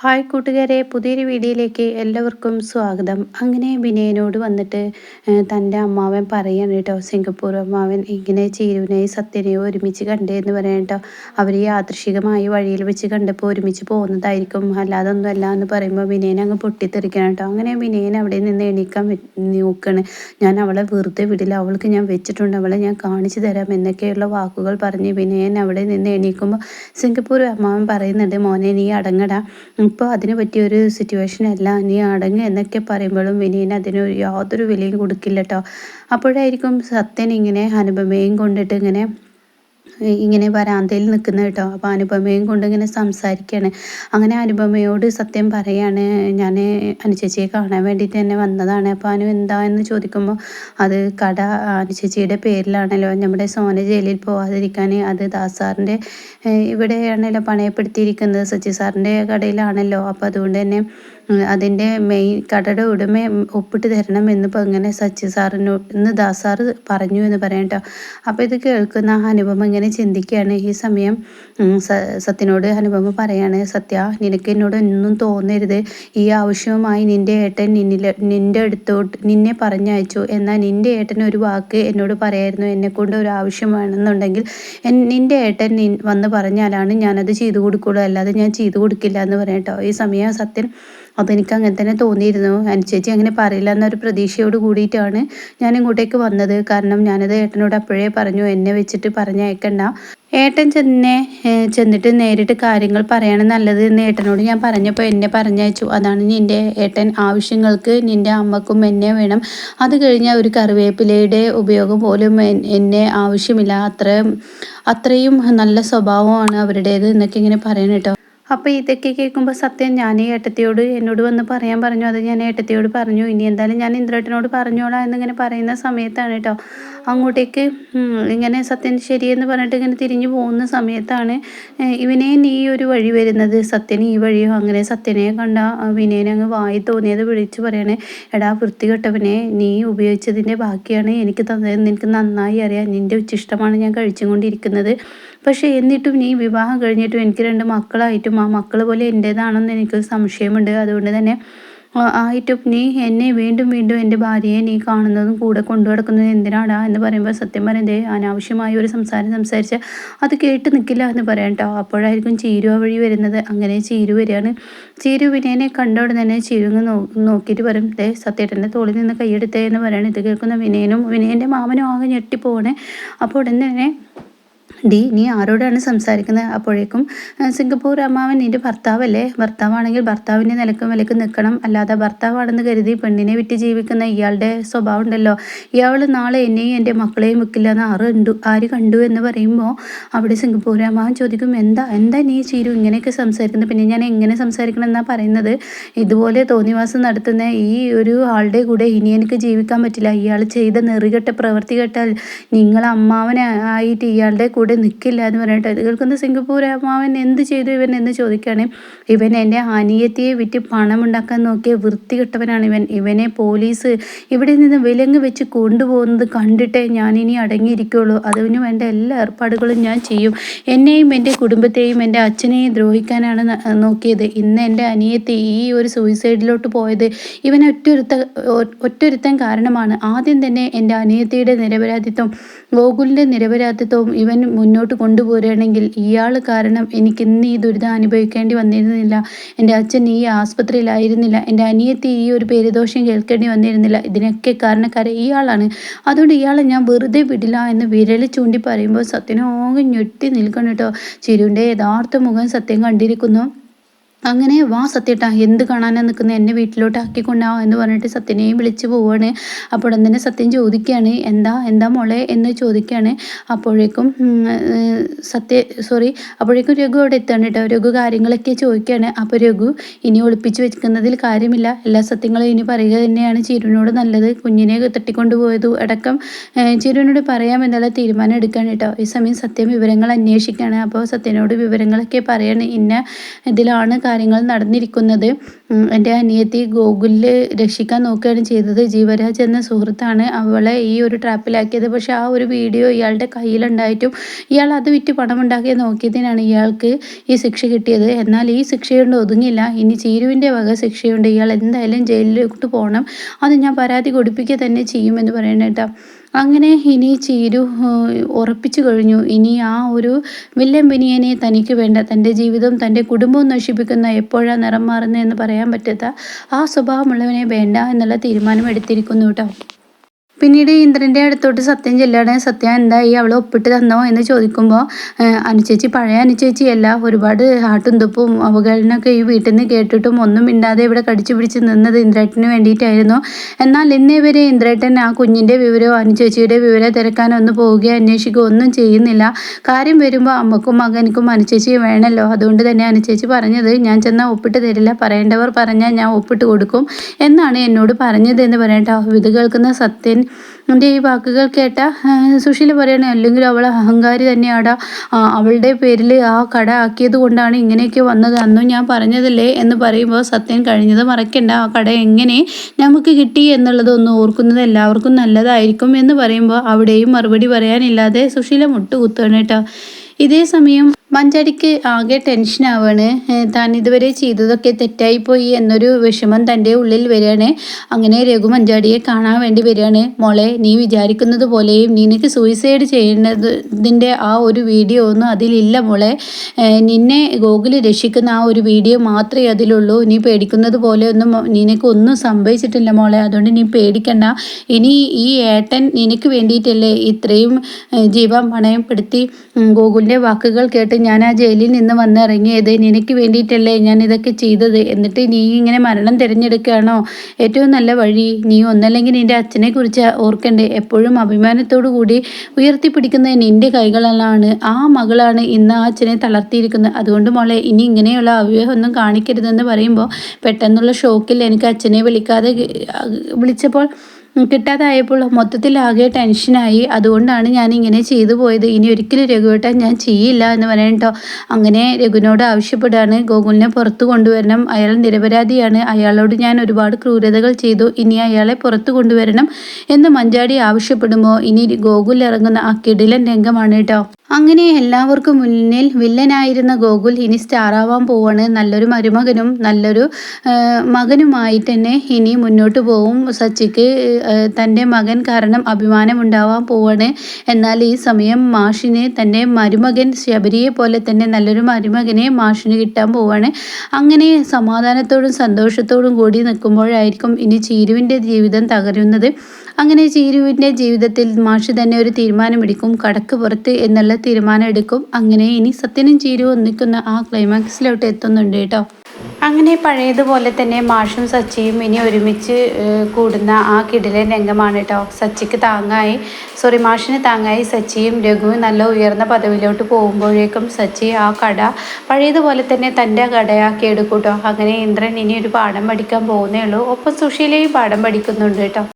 Hi കൂട്ടുകാരെ പുതിയൊരു വീഡിയോയിലേക്ക് എല്ലാവർക്കും സ്വാഗതം. അങ്ങനെ വിനയനോട് വന്നിട്ട് തന്റെ അമ്മാവൻ പറയാണ് കേട്ടോ സിംഗപ്പൂർ അമ്മാവൻ ഇങ്ങനെ ചീരുവിനെയും സത്യനെയും ഒരുമിച്ച് കണ്ടേന്ന് പറയാം കേട്ടോ. അവർ യാദൃശികമായി വഴിയിൽ വെച്ച് കണ്ടപ്പോൾ ഒരുമിച്ച് പോകുന്നതായിരിക്കും അല്ലാതെ ഒന്നും അല്ല എന്ന് പറയുമ്പോൾ വിനയൻ അങ്ങ് പൊട്ടിത്തെറിക്കണം കേട്ടോ. അങ്ങനെ വിനയൻ അവിടെ നിന്ന് എണീക്കാൻ നോക്കാണ്. ഞാൻ അവളെ വെറുതെ വിടില്ല അവൾക്ക് ഞാൻ വെച്ചിട്ടുണ്ട് അവളെ ഞാൻ കാണിച്ചു തരാം എന്നൊക്കെയുള്ള വാക്കുകൾ പറഞ്ഞ് വിനയൻ അവിടെ നിന്ന് എണീക്കുമ്പോൾ സിംഗപ്പൂർ അമ്മാവൻ പറയുന്നുണ്ട് മോനെ നീ അടങ്ങടാ. ഇപ്പോൾ അതിന് പറ്റിയൊരു സിറ്റുവേഷൻ അല്ല. നീ അടങ്ങ് എന്നൊക്കെ പറയുമ്പോഴും വിനീന് അതിന് യാതൊരു വിലയും കൊടുക്കില്ല കേട്ടോ അപ്പോഴായിരിക്കും സത്യൻ ഇങ്ങനെ അനുപമയും കൊണ്ടിട്ട് ഇങ്ങനെ ഇങ്ങനെ വരാന്തയിൽ നിൽക്കുന്ന കേട്ടോ. അപ്പോൾ അനുപമയും കൊണ്ട് ഇങ്ങനെ സംസാരിക്കുകയാണ് അങ്ങനെ അനുപമയോട് സത്യം പറയാണ്. ഞാൻ അനുചേച്ചിയെ കാണാൻ വേണ്ടിയിട്ട് തന്നെ വന്നതാണ്. അപ്പോൾ അനു എന്താ എന്ന് ചോദിക്കുമ്പോൾ അത് കട അനുചേച്ചിയുടെ പേരിലാണല്ലോ. നമ്മുടെ സോന ജയിലിൽ പോവാതിരിക്കാൻ അത് ദാസാറിന്റെ ഇവിടെയാണല്ലോ പണയപ്പെടുത്തിയിരിക്കുന്നത്. സച്ചി സാറിന്റെ കടയിലാണല്ലോ. അപ്പോൾ അതുകൊണ്ട് തന്നെ അതിന്റെ മെയിൻ കടയുടെ ഉടമ ഒപ്പിട്ട് തരണം എന്ന് ഇങ്ങനെ സച്ചി സാറിനോട് ഇന്ന് ദാസാറ് പറഞ്ഞു എന്ന് പറയാം കേട്ടോ. അപ്പോൾ ഇത് കേൾക്കുന്ന അനുപമ ഇങ്ങനെ ചിന്തിക്കുകയാണ്. ഈ സമയം സത്യനോട് അനുപമ പറയാണ് സത്യ നിനക്ക് എന്നോട് ഒന്നും തോന്നരുത്. ഈ ആവശ്യവുമായി നിന്റെ ഏട്ടൻ നിന്നിലെ നിന്റെ അടുത്തോട്ട് നിന്നെ പറഞ്ഞയച്ചു. എന്നാൽ നിന്റെ ഏട്ടൻ ഒരു വാക്ക് എന്നോട് പറയായിരുന്നു. എന്നെക്കൊണ്ട് ഒരു ആവശ്യം വേണമെന്നുണ്ടെങ്കിൽ നിന്റെ ഏട്ടൻ വന്ന് പറഞ്ഞാലാണ് ഞാനത് ചെയ്തു കൊടുക്കുള്ളൂ അല്ലാതെ ഞാൻ ചെയ്തു കൊടുക്കില്ല എന്ന് പറയാം ഈ സമയം സത്യൻ അതെനിക്ക് അങ്ങനെ തന്നെ തോന്നിയിരുന്നു. അനുചേച്ചി അങ്ങനെ പറയില്ല എന്നൊരു പ്രതീക്ഷയോട് കൂടിയിട്ടാണ് ഞാൻ ഇങ്ങോട്ടേക്ക് വന്നത്. കാരണം ഞാനത് ഏട്ടനോട് അപ്പോഴേ പറഞ്ഞു എന്നെ വെച്ചിട്ട് പറഞ്ഞയക്കണ്ട. ഏട്ടൻ ചെന്നെ ചെന്നിട്ട് നേരിട്ട് കാര്യങ്ങൾ പറയാണ് നല്ലത് എന്ന് ഏട്ടനോട് ഞാൻ പറഞ്ഞപ്പോൾ എന്നെ പറഞ്ഞയച്ചു. അതാണ് നിന്റെ ഏട്ടൻ ആവശ്യങ്ങൾക്ക് നിന്റെ അമ്മക്കും എന്നെ വേണം. അത് കഴിഞ്ഞാൽ ഒരു കറിവേപ്പിലയുടെ ഉപയോഗം പോലും എന്നെ ആവശ്യമില്ല. അത്ര അത്രയും നല്ല സ്വഭാവമാണ് അവരുടേത് എന്നൊക്കെ ഇങ്ങനെ പറയണം കേട്ടോ. അപ്പോൾ ഇതൊക്കെ കേൾക്കുമ്പോൾ സത്യം ഞാൻ ഏട്ടത്തിയോട് എന്നോട് വന്ന് പറയാൻ പറഞ്ഞു. അത് ഞാൻ ഏട്ടത്തിയോട് പറഞ്ഞു. ഇനി എന്തായാലും ഞാൻ ഇന്ദ്രേട്ടനോട് പറഞ്ഞോളാം എന്നിങ്ങനെ പറയുന്ന സമയത്താണ് കേട്ടോ. അങ്ങോട്ടേക്ക് ഇങ്ങനെ സത്യൻ ശരിയെന്ന് പറഞ്ഞിട്ട് ഇങ്ങനെ തിരിഞ്ഞു പോകുന്ന സമയത്താണ് ഇവനെ നീ ഒരു വഴി വരുന്നത്. സത്യൻ ഈ വഴിയോ? അങ്ങനെ സത്യനെ കണ്ട വിനയനെ അങ്ങ് വായി തോന്നിയത് വിളിച്ചു പറയണേ എടാ വൃത്തികെട്ടവനെ നീ ഉപയോഗിച്ചതിന്റെ ബാക്കിയാണ് എനിക്ക് തന്നത്. നിനക്ക് നന്നായി അറിയാം. നിന്റെ ഉച്ചിഷ്ടമാണ് ഞാൻ കഴിച്ചുകൊണ്ടിരിക്കുന്നത്. പക്ഷേ എന്നിട്ടും നീ വിവാഹം കഴിഞ്ഞിട്ടും എനിക്ക് രണ്ട് മക്കളായിട്ടും ആ മക്കൾ പോലെ എന്റേതാണെന്ന് എനിക്ക് സംശയമുണ്ട്. അതുകൊണ്ട് തന്നെ ആയിട്ടും നീ എന്നെ വീണ്ടും വീണ്ടും എന്റെ ഭാര്യയെ നീ കാണുന്നതും കൂടെ കൊണ്ടു നടക്കുന്നതും എന്തിനാടാ എന്ന് പറയുമ്പോൾ സത്യം പറയുന്നത് അനാവശ്യമായ ഒരു സംസാരം സംസാരിച്ച് അത് കേട്ട് നിൽക്കില്ല എന്ന് പറയാം കേട്ടോ അപ്പോഴായിരിക്കും ചീരു വഴി വരുന്നത്. അങ്ങനെ ചീരു വരികയാണ്. ചീരു വിനയനെ കണ്ട ഉടനെ തന്നെ ചീരു നോ നോക്കിയിട്ട് പറയും ദേ സത്യേട്ടന്റെ തോളിൽ നിന്ന് കൈയെടുത്തേ എന്ന് പറയണം. ഇത് കേൾക്കുന്ന വിനയനും വിനയന്റെ മാമനും ആകെ ഞെട്ടിപ്പോണേ അപ്പോൾ ഉടൻ തന്നെ ഡി നീ ആരോടാണ് സംസാരിക്കുന്നത്? അപ്പോഴേക്കും സിംഗപ്പൂർ അമ്മാവൻ നിന്റെ ഭർത്താവല്ലേ? ഭർത്താവാണെങ്കിൽ ഭർത്താവിന്റെ നിലക്കും വിലക്ക് നിൽക്കണം. അല്ലാതെ ഭർത്താവാണെന്ന് കരുതി പെണ്ണിനെ വിറ്റ് ജീവിക്കുന്ന ഇയാളുടെ സ്വഭാവം ഉണ്ടല്ലോ. ഇയാൾ നാളെ എന്നെയും എന്റെ മക്കളെയും വെക്കില്ല എന്ന് ആറ് കണ്ടു? ആര് കണ്ടു എന്ന് പറയുമ്പോൾ അവിടെ സിംഗപ്പൂർ അമ്മാവൻ ചോദിക്കും എന്താ എന്താ നീ ചീരു ഇങ്ങനെയൊക്കെ സംസാരിക്കുന്നത്? പിന്നെ ഞാൻ എങ്ങനെ സംസാരിക്കണം എന്നാണ് പറയുന്നത്? ഇതുപോലെ തോന്നിവാസം നടത്തുന്ന ഈ ഒരു ആളുടെ കൂടെ ഇനി എനിക്ക് ജീവിക്കാൻ പറ്റില്ല. ഇയാൾ ചെയ്ത നെറികെട്ട പ്രവൃത്തി കേട്ടാൽ നിങ്ങൾ അമ്മാവനായിട്ട് ഇയാളുടെ കൂടെ നിൽക്കില്ല എന്ന് പറഞ്ഞിട്ട് ഇത് കേൾക്കുന്ന സിംഗപ്പൂർ അമ്മാവൻ എന്ത് ചെയ്തു ഇവൻ എന്ന് ചോദിക്കുകയാണ്. ഇവൻ എന്റെ അനിയത്തിയെ വിറ്റ് പണമുണ്ടാക്കാൻ നോക്കിയ വൃത്തികെട്ടവനാണ് ഇവൻ. ഇവനെ പോലീസ് ഇവിടെ നിന്ന് വിലങ്ങ് വെച്ച് കൊണ്ടുപോകുന്നത് കണ്ടിട്ടേ ഞാനിനി അടങ്ങിയിരിക്കുള്ളൂ. അതിന് വേണ്ട എല്ലാ ഏർപ്പാടുകളും ഞാൻ ചെയ്യും. എന്നെയും എന്റെ കുടുംബത്തെയും എന്റെ അച്ഛനെയും ദ്രോഹിക്കാനാണ് നോക്കിയത്. ഇന്ന് എന്റെ അനിയത്തി ഈ ഒരു സൂയിസൈഡിലോട്ട് പോയത് ഇവൻ ഒറ്റൊരുത്ത ഒറ്റൊരുത്തൻ കാരണമാണ്. ആദ്യം തന്നെ എന്റെ അനിയത്തിയുടെ നിരപരാധിത്വം ഗോകുലിന്റെ നിരപരാധിത്വവും ഇവൻ മുന്നോട്ട് കൊണ്ടുപോരുകയാണെങ്കിൽ ഇയാൾ കാരണം എനിക്ക് ഇന്ന് ഈ ദുരിതം അനുഭവിക്കേണ്ടി വന്നിരുന്നില്ല. എന്റെ അച്ഛൻ ഈ ആസ്പത്രിയിലായിരുന്നില്ല. എന്റെ അനിയത്തി ഈ ഒരു പേരുദോഷം കേൾക്കേണ്ടി വന്നിരുന്നില്ല. ഇതിനൊക്കെ കാരണക്കാരൻ ഇയാളാണ്. അതുകൊണ്ട് ഇയാളെ ഞാൻ വെറുതെ വിടില്ല എന്ന് വിരൽ ചൂണ്ടി പറയുമ്പോൾ സത്യനോകം ഞെട്ടി നിൽക്കണം കേട്ടോ. ചിരുവിന്റെ യഥാർത്ഥ മുഖം സത്യം കണ്ടിരിക്കുന്നു. അങ്ങനെ വാ സത്യട്ടാ എന്ത് കാണാനാ നിൽക്കുന്നത് എന്നെ വീട്ടിലോട്ട് ആക്കിക്കൊണ്ടാവും എന്ന് പറഞ്ഞിട്ട് സത്യനെയും വിളിച്ച് പോവാണ്. അപ്പോൾ തന്നെ സത്യം ചോദിക്കുകയാണ് എന്താ എന്താ മോളെ? എന്ന് ചോദിക്കുകയാണ് അപ്പോഴേക്കും സത്യ സോറി അപ്പോഴേക്കും രഘു അവിടെ എത്താണ് കേട്ടോ? രഘു കാര്യങ്ങളൊക്കെ ചോദിക്കുകയാണ് അപ്പോൾ രഘു ഇനി ഒളിപ്പിച്ച് വെക്കുന്നതിൽ കാര്യമില്ല. എല്ലാ സത്യങ്ങളും ഇനി പറയുക തന്നെയാണ്. ചിരുവിനോട് നല്ലത് കുഞ്ഞിനെ തട്ടിക്കൊണ്ടുപോയതു അടക്കം ചിരുവിനോട് പറയാമെന്നുള്ള തീരുമാനം എടുക്കുകയാണ് കേട്ടോ. ഈ സമയം സത്യം വിവരങ്ങൾ അന്വേഷിക്കുകയാണ് അപ്പോൾ സത്യനോട് വിവരങ്ങളൊക്കെ പറയാണ്. ഇന്ന ഇതിലാണ് കാര്യങ്ങൾ നടന്നിരിക്കുന്നത്. എന്റെ അനിയത്തി ഗോകുലിൽ രക്ഷിക്കാൻ നോക്കുകയാണ് ചെയ്തത്. ജീവരാജ് എന്ന സുഹൃത്താണ് അവളെ ഈ ഒരു ട്രാപ്പിലാക്കിയത്. പക്ഷെ ആ ഒരു വീഡിയോ ഇയാളുടെ കയ്യിലുണ്ടായിട്ടും ഇയാൾ അത് വിറ്റ് പണമുണ്ടാക്കി നോക്കിയതിനാണ് ഇയാൾക്ക് ഈ ശിക്ഷ കിട്ടിയത്. എന്നാൽ ഈ ശിക്ഷയുണ്ട് ഒതുങ്ങില്ല. ഇനി ചീരുവിന്റെ വക ശിക്ഷയുണ്ട്. ഇയാൾ എന്തായാലും ജയിലിലോട്ട് പോകണം. അത് ഞാൻ പരാതി കൊടുപ്പിക്കുക തന്നെ ചെയ്യുമെന്ന് പറയണേട്ടാ. അങ്ങനെ ഇനി ചീരു ഉറപ്പിച്ചു കഴിഞ്ഞു. ഇനി ആ ഒരു വില്ലൻ വിനിയനെ തനിക്ക് വേണ്ട തന്റെ ജീവിതം തന്റെ കുടുംബവും നശിപ്പിക്കുന്ന എപ്പോഴാണ് നിറം മാറുന്നതെന്ന് പറയാൻ പറ്റാത്ത ആ സ്വഭാവമുള്ളവനെ വേണ്ട എന്നുള്ള തീരുമാനം എടുത്തിരിക്കുന്നു കേട്ടോ. പിന്നീട് ഇന്ദ്രന്റെ അടുത്തോട്ട് സത്യം ചെല്ലാണ് സത്യ എന്തായി? അവൾ ഒപ്പിട്ട് തന്നോ എന്ന് ചോദിക്കുമ്പോൾ അനുചേച്ചി പഴയ അനുചേച്ചിയല്ല. ഒരുപാട് ഹാട്ടും തുപ്പും അവഗണനൊക്കെ ഈ വീട്ടിൽ നിന്ന് കേട്ടിട്ടും ഒന്നും മിണ്ടാതെ ഇവിടെ കടിച്ചു പിടിച്ച് നിന്നത് ഇന്ദ്രേട്ടന് വേണ്ടിയിട്ടായിരുന്നു. എന്നാൽ ഇന്നേ വരെ ഇന്ദ്രേട്ടൻ ആ കുഞ്ഞിന്റെ വിവരമോ അനുചേച്ചിയുടെ വിവരം തിരക്കാനോ ഒന്ന് പോവുകയോ അന്വേഷിക്കുകയോ ഒന്നും ചെയ്യുന്നില്ല. കാര്യം വരുമ്പോൾ അമ്മക്കും മകനിക്കും അനുചേച്ചിയും വേണമല്ലോ അതുകൊണ്ട് തന്നെ അനുചേച്ചി പറഞ്ഞത് ഞാൻ ചെന്നാൽ ഒപ്പിട്ട് തരില്ല. പറയേണ്ടവർ പറഞ്ഞാൽ ഞാൻ ഒപ്പിട്ട് കൊടുക്കും എന്നാണ് എന്നോട് പറഞ്ഞത് എന്ന് പറയട്ടോ ഇത് കേൾക്കുന്ന സത്യൻ എന്റെ ഈ വാക്കുകൾ കേട്ട സുശീല പറയണേ അല്ലെങ്കിൽ അവൾ അഹങ്കാരി തന്നെയാടാ. അവളുടെ പേരിൽ ആ കട ആക്കിയത് കൊണ്ടാണ് ഇങ്ങനെയൊക്കെ വന്നത്. അന്നും ഞാൻ പറഞ്ഞതല്ലേ? എന്ന് പറയുമ്പോൾ സത്യം കഴിഞ്ഞത് മറക്കണ്ട. ആ കട എങ്ങനെ നമുക്ക് കിട്ടി എന്നുള്ളതൊന്നും ഓർക്കുന്നത് എല്ലാവർക്കും നല്ലതായിരിക്കും എന്ന് പറയുമ്പോൾ അവിടെയും മറുപടി പറയാനില്ലാതെ സുശീല മുട്ടുകുത്തുകയാണ് കേട്ടോ. ഇതേ സമയം മഞ്ചടിക്ക് ആകെ ടെൻഷനാവാണ് താൻ ഇതുവരെ ചെയ്തതൊക്കെ തെറ്റായിപ്പോയി എന്നൊരു വിഷമം തന്റെ ഉള്ളിൽ വരികയാണ്. അങ്ങനെ രഘു മഞ്ചാടിയെ കാണാൻ വേണ്ടി വരികയാണ്. മോളെ നീ വിചാരിക്കുന്നത് പോലെയും നിനക്ക് സൂയിസൈഡ് ചെയ്യുന്നതിന്റെ ആ ഒരു വീഡിയോ ഒന്നും അതിലില്ല മോളെ. നിന്നെ ഗോകുൽ രക്ഷിക്കുന്ന ആ ഒരു വീഡിയോ മാത്രമേ അതിലുള്ളൂ. നീ പേടിക്കുന്നത് പോലെ ഒന്നും നിനക്ക് ഒന്നും സംഭവിച്ചിട്ടില്ല മോളെ. അതുകൊണ്ട് നീ പേടിക്കണ്ട. ഇനി ഈ ഏട്ടൻ നിനക്ക് വേണ്ടിയിട്ടല്ലേ ഇത്രയും ജീവൻ പണയപ്പെടുത്തി ഗോകുലിന്റെ വാക്കുകൾ കേട്ട് ഞാൻ ആ ജയിലിൽ നിന്ന് വന്നിറങ്ങിയത് നിനക്ക് വേണ്ടിയിട്ടല്ലേ ഞാൻ ഇതൊക്കെ ചെയ്തത്? എന്നിട്ട് നീ ഇങ്ങനെ മരണം തിരഞ്ഞെടുക്കുകയാണോ? ഏറ്റവും നല്ല വഴി നീ ഒന്നല്ലെങ്കിൽ നിന്റെ അച്ഛനെ കുറിച്ച് ഓർക്കണ്ടേ? എപ്പോഴും അഭിമാനത്തോടു കൂടി ഉയർത്തിപ്പിടിക്കുന്ന നിന്റെ കൈകളാണ് ആ മകളാണ് ഇന്ന് ആ അച്ഛനെ തളർത്തിയിരിക്കുന്നത്. അതുകൊണ്ട് മോളെ ഇനി ഇങ്ങനെയുള്ള അവ്യൂഹമൊന്നും കാണിക്കരുതെന്ന് പറയുമ്പോൾ പെട്ടെന്നുള്ള ഷോക്കിൽ എനിക്ക് അച്ഛനെ വിളിക്കാതെ വിളിച്ചപ്പോൾ കിട്ടാതായപ്പോൾ മൊത്തത്തിലാകെ ടെൻഷനായി. അതുകൊണ്ടാണ് ഞാൻ ഇങ്ങനെ ചെയ്തു പോയത്. ഇനി ഒരിക്കലും രഘുവേട്ടൻ ഞാൻ ചെയ്യില്ല എന്ന് പറയട്ടോ അങ്ങനെ രഘുവിനോട് ആവശ്യപ്പെടാണ്. ഗോകുലിനെ പുറത്തു കൊണ്ടുവരണം. അയാൾ നിരപരാധിയാണ്. അയാളോട് ഞാൻ ഒരുപാട് ക്രൂരതകൾ ചെയ്തു. ഇനി അയാളെ പുറത്തു കൊണ്ടുവരണം എന്ന് മഞ്ചാടി ആവശ്യപ്പെടുമ്പോൾ ഇനി ഗോകുൽ ഇറങ്ങുന്ന ആ കിടിലൻ രംഗമാണ് കേട്ടോ. അങ്ങനെ എല്ലാവർക്കും മുന്നിൽ വില്ലനായിരുന്ന ഗോകുൽ ഇനി സ്റ്റാറാവാൻ പോവാണ്. നല്ലൊരു മരുമകനും നല്ലൊരു മകനുമായി തന്നെ ഇനി മുന്നോട്ട് പോവും. സച്ചിക്ക് തന്റെ മകൻ കാരണം അഭിമാനമുണ്ടാവാൻ പോവാണ്. എന്നാൽ ഈ സമയം മാഷിന് തന്റെ മരുമകൻ ശബരിയെ പോലെ തന്നെ നല്ലൊരു മരുമകനെ മാഷിന് കിട്ടാൻ പോവാണ്. അങ്ങനെ സമാധാനത്തോടും സന്തോഷത്തോടും കൂടി നിൽക്കുമ്പോഴായിരിക്കും ഇനി ചീരുവിന്റെ ജീവിതം തകരുന്നത്. അങ്ങനെ ചീരുവിന്റെ ജീവിതത്തിൽ മാഷി തന്നെ ഒരു തീരുമാനമെടുക്കും കടക്ക് പുറത്ത് എന്നുള്ള തീരുമാനം എടുക്കും അങ്ങനെ ഇനി സത്യനും ചീരു ഒന്നിക്കുന്ന ആ ക്ലൈമാക്സിലോട്ട് എത്തുന്നുണ്ട് കേട്ടോ. അങ്ങനെ പഴയതുപോലെ തന്നെ മാഷും സച്ചിയും ഇനി ഒരുമിച്ച് കൂടുന്ന ആ കിടിലൻ രംഗമാണ് കേട്ടോ. സച്ചിക്ക് താങ്ങായി സോറി മാഷിന് താങ്ങായി സച്ചിയും രഘുവും നല്ല ഉയർന്ന പദവിയിലോട്ട് പോകുമ്പോഴേക്കും സച്ചി ആ കട പഴയതുപോലെ തന്നെ തന്റെ കടയാക്കി എടുക്കൂട്ടോ അങ്ങനെ ഇന്ദ്രൻ ഇനി ഒരു പാഠം പഠിക്കാൻ പോകുന്നേ ഉള്ളൂ. ഒപ്പം സുശീലയും പാഠം പഠിക്കുന്നുണ്ട് കേട്ടോ.